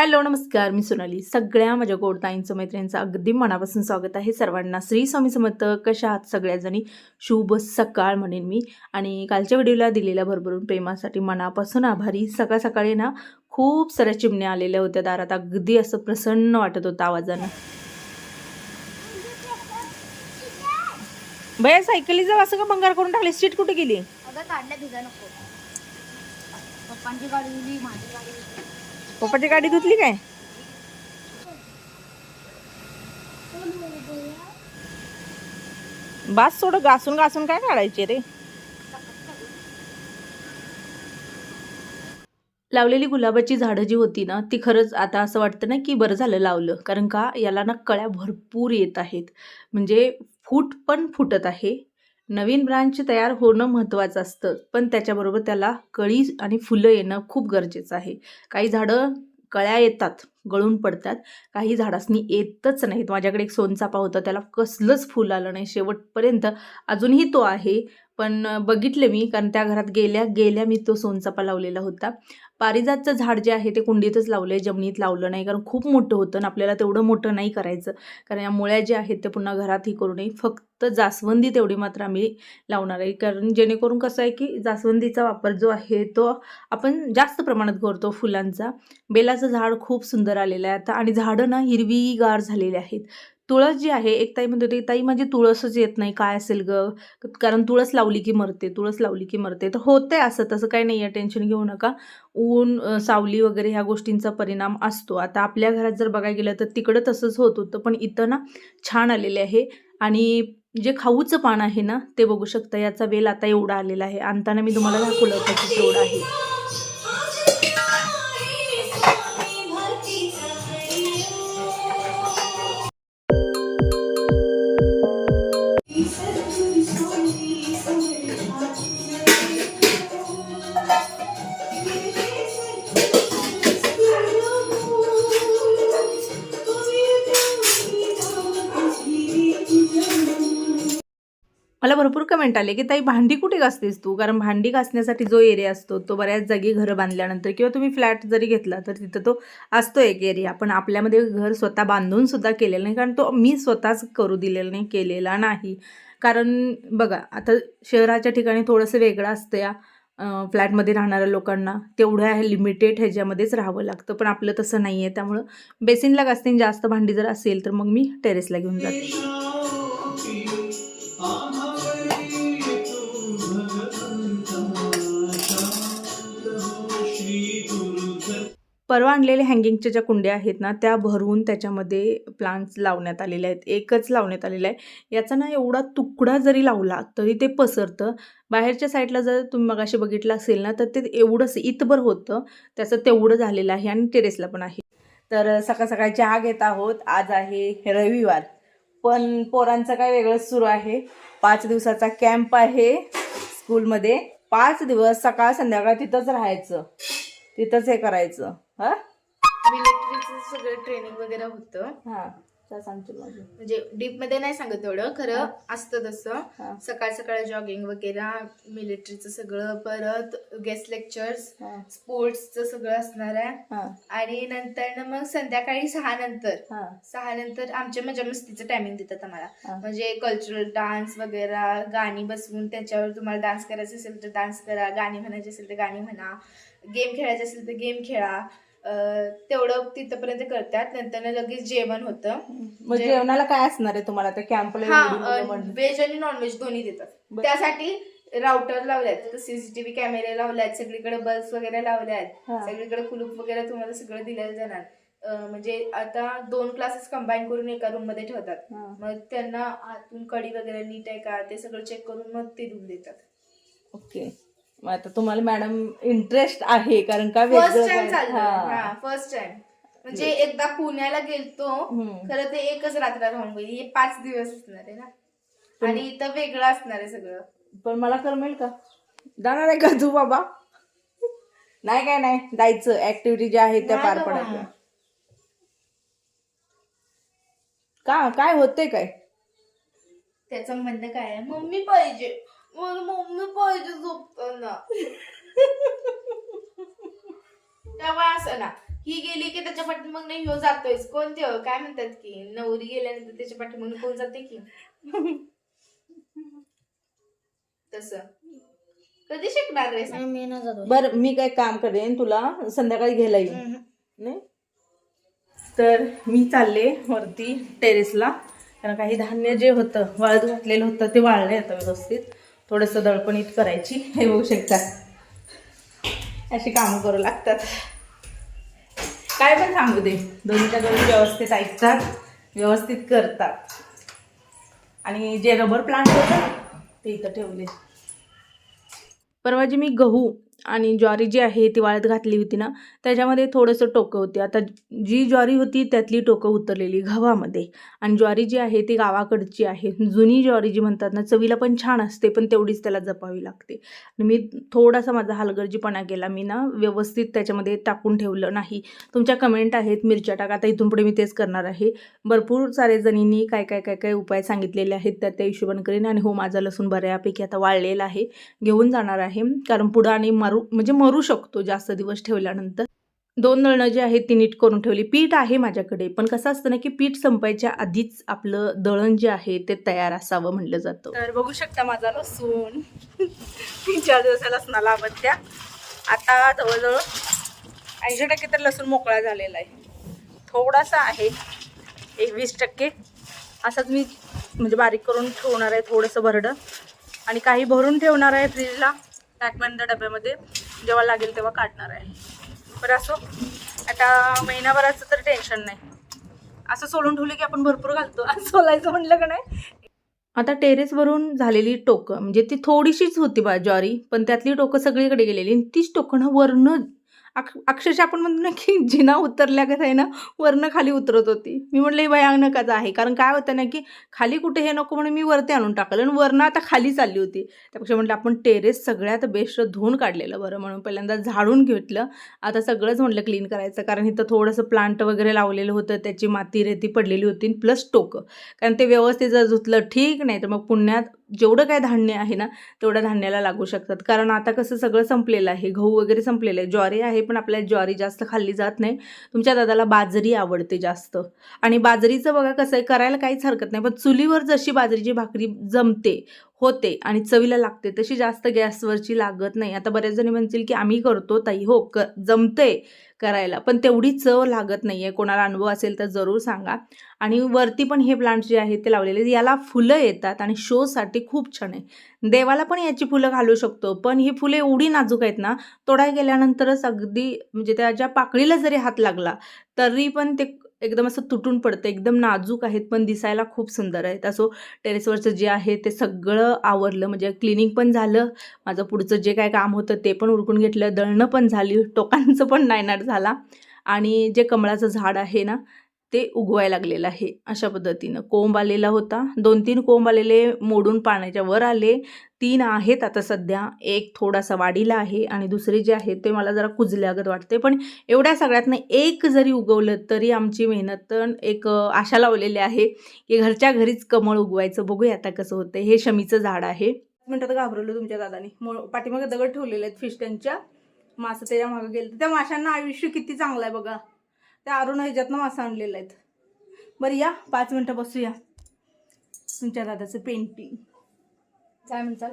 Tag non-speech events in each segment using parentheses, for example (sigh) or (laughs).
Hello नमस्कार. मी सोनाली. सगळ्या माझ्या गोडताईंचं मैत्रिणींचं अगदी मनापासून स्वागत आहे. सर्वांना श्री स्वामी समर्थ. कशा आहात सगळ्याजणी? शुभ सकाळ म्हणेन मी. आणि कालच्या व्हिडिओला दिलेल्या भरभरून प्रेमासाठी मनापासून आभारी. सकाळ सकाळी ना खूप साऱ्या चिमण्या आलेल्या होत्या दारात. अगदी असं प्रसन्न वाटत होतं आवाजानं. बया सायकली जाऊ असं का भंगार करून टाकली? सीट कुठे गेली? काढल्या पप्पांची गाडी माझी गाडी पप्पाची गाडी धुतली काय? बास सोड घासून घासून काय काढायचे रे? लावलेली गुलाबाची झाडं जी होती ना ती खरंच आता असं वाटतं ना की बरं झालं लावलं. कारण का याला ना कळ्या भरपूर येत आहेत. म्हणजे फूट पण फुटत आहे. नवीन ब्रांच तयार होणं महत्त्वाचं असतं पण त्याच्याबरोबर त्याला कळी आणि फुलं येणं खूप गरजेचं आहे. काही झाडं कळ्या येतात गळून पडतात काही झाडासनी येतच नाहीत. माझ्याकडे एक सोनचापा होता त्याला कसलंच फुल आलं नाही. शेवटपर्यंत अजूनही तो आहे. पण बघितले मी कारण त्या घरात गेल्या गेल्या मी तो सोनचापा लावलेला होता. पारिजातचं झाड जे आहे ते कुंडीतच लावलं आहे जमिनीत लावलं नाही कारण खूप मोठं होतं आणि आपल्याला तेवढं मोठं नाही करायचं. कारण या मुळ्या ज्या आहेत ते पुन्हा घरातही करू नये. फक्त जास्वंदी तेवढी मात्र आम्ही लावणार आहे. कारण जेणेकरून कसं आहे की जास्वंदीचा वापर जो आहे तो आपण जास्त प्रमाणात करतो फुलांचा. बेलाचं झाड खूप सुंदर आलेलं आहे आता. आणि झाडं ना हिरवीगार झालेली आहेत. तुळस जी आहे एक ताई म्हणते होती ताई माझी तुळसच येत नाही काय असेल ग? कारण तुळस लावली की मरते तुळस लावली की मरते. तर होते असं तसं काही नाही आहे टेन्शन घेऊ नका. ऊन सावली वगैरे ह्या गोष्टींचा परिणाम असतो. आता आपल्या घरात जर बघायला गेलं तर तिकडं तसंच होत होतं पण इथं ना छान आलेले आहे. आणि जे खाऊचं पान आहे ना ते बघू शकता याचा वेल आता एवढा आलेला आहे. आणताना मी तुम्हाला दाखवलं होतं की आहे. भरपूर आले की ताई भांडी कुठे घासतेस तू? कारण भांडी घासण्यासाठी जो एरिया असतो तो बऱ्याच जागी घरं बांधल्यानंतर किंवा तुम्ही फ्लॅट जरी घेतला तर तिथं तो असतो एक एरिया पण आपल्यामध्ये घर स्वतः बांधून सुद्धा केलेला नाही कारण तो मी स्वतःच करू दिलेला नाही केलेला नाही. कारण बघा आता शहराच्या ठिकाणी थोडंसं वेगळं असतं या फ्लॅटमध्ये राहणाऱ्या लोकांना. तेवढ्या लिमिटेड ह्याच्यामध्येच राहावं लागतं पण आपलं तसं नाही आहे त्यामुळं बेसिनला घासते जास्त भांडी जर असेल तर मग मी टेरेसला घेऊन जाते. परवा आणलेल्या हँगिंगच्या ज्या कुंड्या आहेत ना त्या भरून त्याच्यामध्ये प्लांट्स लावण्यात आलेले आहेत. एकच लावण्यात आलेलं आहे. याचा ना एवढा तुकडा जरी लावला तरी ते पसरतं. बाहेरच्या साईडला जर तुम्ही मगाशी बघितलं असेल ना तर ते एवढंच इतभर होतं. त्याचं तेवढं झालेलं आहे आणि टेरेसला पण आहे. तर सकाळ सकाळी चहा घेत आहोत. आज आहे रविवार. पण पोरांचं काय वेगळंच सुरू आहे. पाच दिवसाचा कॅम्प आहे स्कूलमध्ये. पाच दिवस सकाळ संध्याकाळ तिथंच राहायचं. तिथंच हे करायचं. हा? मिलिटरीचं सगळं ट्रेनिंग वगैरे होतं. हा काय सांगतो माझं. म्हणजे डीपमध्ये नाही सांगत तेवढं खरं असतं तसं. सकाळ सकाळ जॉगिंग वगैरे मिलिटरीचं सगळं परत गेस्ट लेक्चर्स स्पोर्ट्सचं सगळं असणार आहे. आणि नंतर मग संध्याकाळी सहा नंतर. सहा नंतर आमच्या मजा मस्तीचं टायमिंग देतात आम्हाला. म्हणजे कल्चरल डान्स वगैरे गाणी बसवून त्याच्यावर तुम्हाला डान्स करायचं असेल तर डान्स करा गाणी म्हणायची असेल तर गाणी म्हणा. गेम खेळायचे असेल तर गेम खेळा. तेवढं तिथपर्यंत करतात. नंतर लगेच जेवण होतं. जेवणाला काय असणार आहे तुम्हाला? त्या कॅम्पला हा व्हेज आणि नॉनव्हेज दोन्ही देतात. त्यासाठी राउटर लावल्यात. सीसीटीव्ही कॅमेरे लावल्यात. सगळीकडे बल्ब वगैरे लावल्यात. सगळीकडे कुलूप वगैरे तुम्हाला सगळं दिलं जाणार. म्हणजे आता दोन क्लासेस कंबाईन करून एका रूममध्ये ठेवतात. मग त्यांना आतून कडी वगैरे नीट आहे का? ते सगळं चेक करून मग ते रूम देतात. ओके. मग आता तुम्हाला मॅडम इंटरेस्ट आहे कारण का फर्स्ट वेगळं टाइम काय- हा. फर्स्ट टाइम म्हणजे एकदा पुण्याला गेलतो हम्म. खरं ते एकच रात्र राहून गेली. हे पाच दिवस असणार आहे ना. आणि इथं वेगळं असणार आहे सगळं. पण मला करमेल का? जाणार आहे का तू बाबा? नाही काय नाही जायचं. ऍक्टिव्हिटी ज्या आहेत त्या नाही पार बाबा. पडायच्या का काय होतंय काय? त्याचं म्हणणं काय आहे? मम्मी पाहिजे. मला मम्मी पाहिजे झोपताना तेव्हा असं ना ही गेली की त्याच्या पाठीमाग नाही ह्यो जातोयच कोण ते काय म्हणतात की नवरी गेल्यानंतर त्याच्या पाठीमाग कोण जाते की तस कधी शिकणार रे मी ना जातो बरं मी काय काम करेन तुला संध्याकाळी घ्यायला येईन नाही तर मी चालले वरती टेरेसला कारण काही धान्य जे होतं वाळत घातलेलं होतं ते वाळले आता व्यवस्थित थोडंसं दळपणीत करायची. हे होऊ शकता. अशी कामं करू लागतात. काय पण सांगू दे. दोन्हीच्या दोन्ही व्यवस्थित ऐकतात व्यवस्थित करतात. आणि जे रबर प्लांट होतं ते इथं ठेवले. परवा जी मी गहू आणि ज्वारी जी आहे ती वाळत घातली होती ना त्याच्यामध्ये थोडंसं टोकं होती. आता जी ज्वारी होती त्यातली टोकं उतरलेली गव्हामध्ये. आणि ज्वारी जी आहे ती गावाकडची आहे. जुनी ज्वारी जी म्हणतात ना चवीला पण छान असते पण तेवढीच त्याला जपावी लागते. आणि मी थोडासा माझा हलगर्जीपणा केला. मी ना व्यवस्थित त्याच्यामध्ये टाकून ठेवलं नाही. तुमच्या कमेंट आहेत मिरच्या टाका. आता इथून पुढे मी तेच करणार आहे. भरपूर सारे जणींनी काय काय काय काय उपाय सांगितलेले आहेत त्या त्या हिशोबाने करीन. आणि हो माझा लसूण बऱ्यापैकी आता वाळलेला आहे. घेऊन जाणार आहे. कारण पुढं आणि मारू म्हणजे मरू शकतो जास्त दिवस ठेवल्यानंतर. दोन दळणं जी आहेत ती नीट करून ठेवली. पीठ आहे माझ्याकडे पण कसं असतं ना की पीठ संपायच्या आधीच आपलं दळण जे आहे ते तयार असावं म्हणलं जातं. तर बघू शकता माझा लसूण. (laughs) तीन चार दिवसाला लसणाला त्या आता जवळजवळ ऐंशी टक्के तर लसूण मोकळा झालेला आहे. थोडासा आहे. एक वीस टक्के. असंच मी म्हणजे बारीक करून ठेवणार आहे थोडंसं भरडं. आणि काही भरून ठेवणार आहे फ्रीजला. पॅकबंद डब्यामध्ये जेव्हा लागेल तेव्हा काढणार आहे. बरं असो. आता महिनाभराचं तर टेन्शन नाही. असं सोडून ठेवलं की आपण भरपूर घालतो. असं सोलायचं म्हणलं का नाही? आता टेरेसवरून झालेली टोकं म्हणजे ती थोडीशीच होती बा ज्वारी पण त्यातली टोकं सगळीकडे गेलेली आणि तीच टोकं वरनं अक्ष अक्षरशः आपण म्हणतो ना की जिना उतरल्या कसं आहे ना वरनं खाली उतरत होती. मी म्हटलं हे भयानकच आहे कारण काय होतं ना की खाली कुठे हे नको म्हणून मी वरती आणून टाकलं आणि वरनं आता खाली चालली होती. त्यापेक्षा म्हटलं आपण टेरेस सगळ्यात बेस्ट धुवून काढलेलं बरं म्हणून. पहिल्यांदा झाडून घेतलं. आता सगळंच म्हटलं क्लीन करायचं. कारण इथं थोडंसं प्लांट वगैरे लावलेलं होतं. त्याची माती रेती पडलेली होती. प्लस टोकं. कारण ते व्यवस्थित जर धुतलं ठीक नाही तर मग पुण्यात जेवढं काय धान्य आहे ना तेवढ्या धान्याला लागू शकतात. कारण आता कसं सगळं संपलेलं आहे गहू वगैरे संपलेलं आहे ज्वारी आहे पण आपल्याला ज्वारी जास्त खाल्ली जात नाही. तुमच्या दादाला बाजरी आवडते जास्त. आणि बाजरीचं बघा कसं आहे करायला काहीच हरकत नाही. पण चुलीवर जशी बाजरीची भाकरी जमते होते आणि चवीला लागते तशी जास्त गॅसवरची लागत नाही. आता बऱ्याच जणी म्हणतील की आम्ही करतो ताई हो क जमते करायला पण तेवढी चव लागत नाही आहे कोणाला अनुभव असेल तर जरूर सांगा. आणि वरती पण हे प्लांट जे आहेत ते लावलेले याला फुलं येतात आणि शोसाठी खूप छान आहे. देवाला पण याची फुलं घालू शकतो पण ही फुलं एवढी नाजूक आहेत ना तोडाय गेल्यानंतरच अगदी म्हणजे त्याच्या पाकळीला जरी हात लागला तरी पण ते एकदम असं तुटून पडतं एकदम नाजूक आहेत पण दिसायला खूप सुंदर आहेत. असो टेरेसवरचं जे आहे ते सगळं आवरलं म्हणजे क्लिनिंग पण झालं माझं पुढचं जे काय काम होतं ते पण उरकून घेतलं दळणं पण झाली टोकांचं पण नायनाट झाला. आणि जे कमळाचं झाड आहे ना ते उगवायला लागलेलं आहे. अशा पद्धतीनं कोंब आलेला होता. दोन तीन कोंब आलेले मोडून पाण्याच्या वर आले. तीन आहेत आता सध्या. एक थोडासा वाढीला आहे आणि दुसरे जे आहे ते मला जरा कुजल्यागत वाटते. पण एवढ्या सगळ्यातनं एक जरी उगवलं तरी आमची मेहनत एक आशा लावलेली आहे की घरच्या घरीच कमळ उगवायचं. बघूया आता कसं होतं हे शमीचं झाड आहे. मिनटात घाबरवलं तुमच्या दादानी. पाठीमागे दगड ठेवलेले आहेत फिश त्यांच्या मासं त्याच्या मागं गेलं. त्या माशांना आयुष्य किती चांगलं आहे बघा. त्या अरुण ह्याच्यातनं मासं आणलेलं आहेत. बरं या. पाच मिनटं बसूया. तुमच्या दादाचं पेंटिंग काय म्हणतात?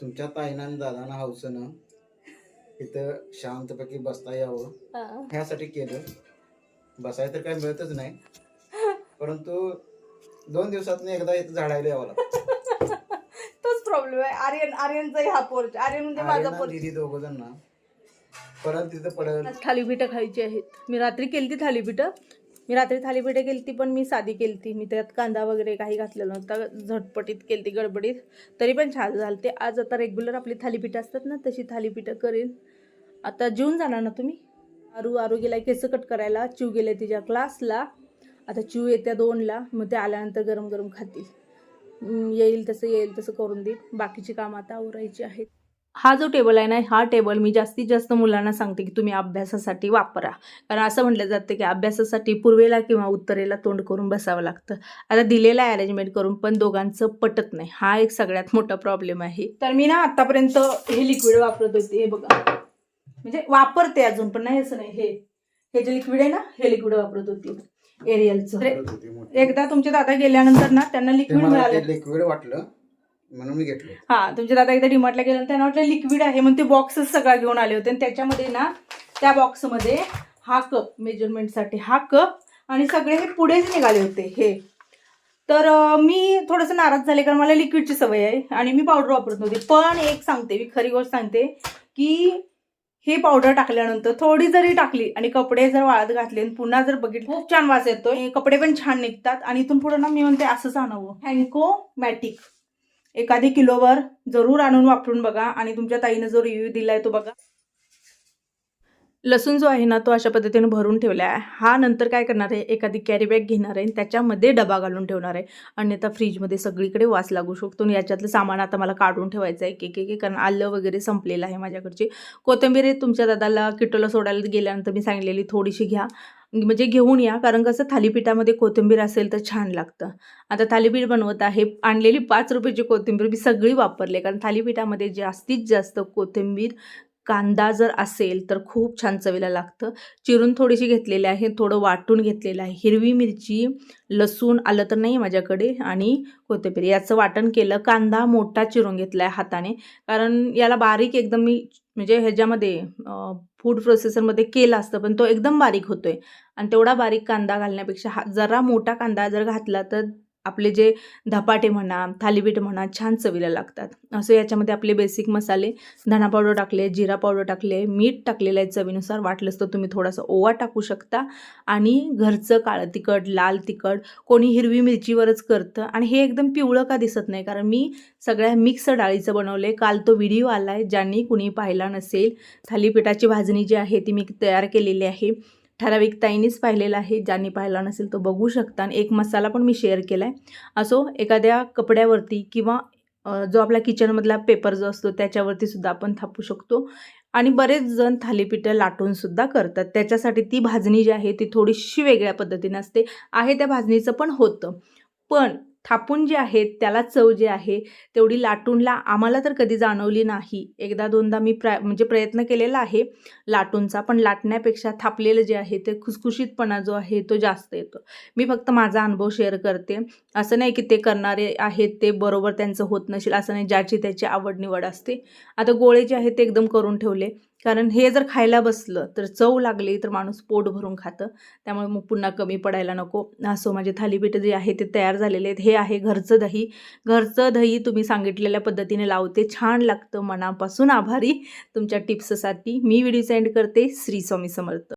तुमच्या ताईनं दादानं हौसनं इथं शांतपैकी बसता यावं. ह्यासाठी केलं. बसाय तर काही मिळतच नाही. परंतु दोन दिवसात एकदा इथं झाडायला यावं लागतं. (laughs) तोच प्रॉब्लेम आहे. आर्यन आर्यनचा हा पोर्च आर्यन म्हणजे माझा पोर्च दीदी दोघ जण. ना परत तिथं थालीपीठं खायची आहेत. मी रात्री केली ती थालीपीठं. मी रात्री थालीपीठं ती पण मी साधी केली ती मी त्यात कांदा वगैरे काही घातलेलं नव्हता. झटपटीत केलती गडबडीत. तरी पण छान झालं ते आज आता रेग्युलर आपली थालीपीठं असतात ना तशी थालीपीठं करेन. आता जेवून जाणार ना तुम्ही? आरू आरू गेला केस कट करायला. चिव गेले तिच्या क्लासला. आता चिव येत्या दोनला. मग ते आल्यानंतर गरम गरम खातील येईल तसं येईल तसं करून देईल बाकीची कामं आता आवरायची आहेत. हा जो टेबल आहे ना हा टेबल मी जास्तीत जास्त मुलांना सांगते की तुम्ही अभ्यासासाठी वापरा. कारण असं म्हटलं जातं की अभ्यासासाठी पूर्वेला किंवा उत्तरेला तोंड करून बसावं लागतं. आता दिलेलं अरेंजमेंट करून पण दोघांचं पटत नाही. हा एक सगळ्यात मोठा प्रॉब्लेम आहे. तर मी ना आतापर्यंत हे लिक्विड वापरत होते. हे बघा. म्हणजे वापरते अजून पण नाही असं नाही. हे हे जे लिक्विड आहे ना हे लिक्विड वापरत होती. एरियलचं एकदा तुमचे दादा गेल्यानंतर ना त्यांना लिक्विड मिळालं. लिक्विड वाटलं. म्हणून मी घेतलं हा तुमचे दादा एकदा डिमार्टला गेले त्यांना वाटलं लिक्विड आहे म्हणून ते बॉक्सच सगळा घेऊन आले होते. आणि त्याच्यामध्ये ना त्या बॉक्समध्ये हा कप मेजरमेंटसाठी हा कप आणि सगळे हे पुढेच निघाले होते हे. तर मी थोडंसं नाराज झाले कारण मला लिक्विडची सवय आहे आणि मी पावडर वापरत नव्हती. पण एक सांगते मी खरी गोष्ट सांगते की हे पावडर टाकल्यानंतर थोडी जरी टाकली आणि कपडे जर वाळत घातले आणि पुन्हा जर बघितलं खूप छान वास येतो हे कपडे पण छान निघतात आणि इथून पुढे ना मी म्हणते असंच आणावं हँको मॅटिक एखादी किलोवर जरूर आणून वापरून बघा आणि तुमच्या ताईनं जो रिव्ह्यू दिलाय तो बघा. लसूण जो आहे ना तो अशा पद्धतीने भरून ठेवला आहे हा नंतर काय करणार आहे? एखादी कॅरी बॅग घेणार आहे त्याच्यामध्ये डबा घालून ठेवणार आहे. अन्यथा फ्रीजमध्ये सगळीकडे वास लागू शकतो आणि याच्यातलं सामान आता मला काढून ठेवायचं आहे. एक एक एक कारण आलं वगैरे संपलेलं आहे माझ्याकडची. कोथिंबीर तुमच्या दादाला किटोला सोडायला गेल्यानंतर मी सांगितलेली थोडीशी घ्या. म्हणजे घेऊन या कारण कसं थालीपीठामध्ये कोथिंबीर असेल तर छान लागतं. आता थालीपीठ बनवत आहे. आणलेली पाच रुपयाची कोथिंबीर मी सगळी वापरले कारण थालीपीठामध्ये जास्तीत जास्त कोथिंबीर कांदा जर असेल तर खूप छान चवीला लागतं. चिरून थोडीशी घेतलेली आहे थोडं वाटून घेतलेलं आहे. हिरवी मिरची लसूण आलं तर नाही माझ्याकडे आणि कोथिंबीर. याचं वाटण केलं कांदा मोठा चिरून घेतला आहे हाताने. कारण याला बारीक एकदम मी म्हणजे ह्याच्यामध्ये फूड प्रोसेसरमध्ये केलं असतं पण तो एकदम बारीक होतो आहे आणि तेवढा बारीक कांदा घालण्यापेक्षा हा जरा मोठा कांदा जर घातला तर आपले जे धपाटे म्हणा थालीपीठ म्हणा छान चवीला लागतात. असं याच्यामध्ये आपले बेसिक मसाले धना पावडर टाकले जिरा पावडर टाकले मीठ टाकलेलं आहे चवीनुसार. वाटलंच तर तुम्ही थोडासा ओवा टाकू शकता. आणि घरचं काळं तिखट लाल तिखट कोणी हिरवी मिरचीवरच करतं. आणि हे एकदम पिवळं का दिसत नाही? कारण मी सगळ्या मिक्स डाळीचं बनवलं आहे काल तो व्हिडिओ आला आहे ज्यांनी कुणी पाहिला नसेल थालीपीठाची भाजणी जी आहे ती मी तयार केलेली आहे. ठराविक ताईनीच पाहिलेला आहे. ज्यांनी पाहिला नसेल तो बघू शकता. आणि एक मसाला पण मी शेअर केला आहे असो एखाद्या कपड्यावरती किंवा जो आपला किचनमधला पेपर जो असतो त्याच्यावरती सुद्धा आपण थापू शकतो. आणि बरेच जण थालीपीठं लाटूनसुद्धा करतात. त्याच्यासाठी ती भाजणी जी आहे ती थोडीशी वेगळ्या पद्धतीने असते. आहे त्या भाजणीचं पण होतं. पण थापून जे आहे त्याला चव जी आहे तेवढी लाटूनला आम्हाला तर कधी जाणवली नाही. एकदा दोनदा मी प्रा म्हणजे प्रयत्न केलेला आहे लाटूनचा पण लाटण्यापेक्षा थापलेलं जे आहे ते खुसखुशीतपणा जो आहे तो जास्त येतो. मी फक्त माझा अनुभव शेअर करते. असं नाही की ते करणारे आहेत ते बरोबर त्यांचं होत नसेल असं नाही ज्याची त्याची आवड निवड असते. आता गोळे जे आहेत ते एकदम करून ठेवले. कारण हे जर खायला बसलं तर चव लागली तर माणूस पोट भरून खातं. त्यामुळे मग पुन्हा कमी पडायला नको. असो माझे थालीपीठ जे आहे ते तयार झालेले आहेत. हे आहे घरचं दही. घरचं दही तुम्ही सांगितलेल्या पद्धतीने लावते. छान लागतं. मनापासून आभारी तुमच्या टिप्ससाठी. मी व्हिडिओ सेंड करते. श्री स्वामी समर्थ.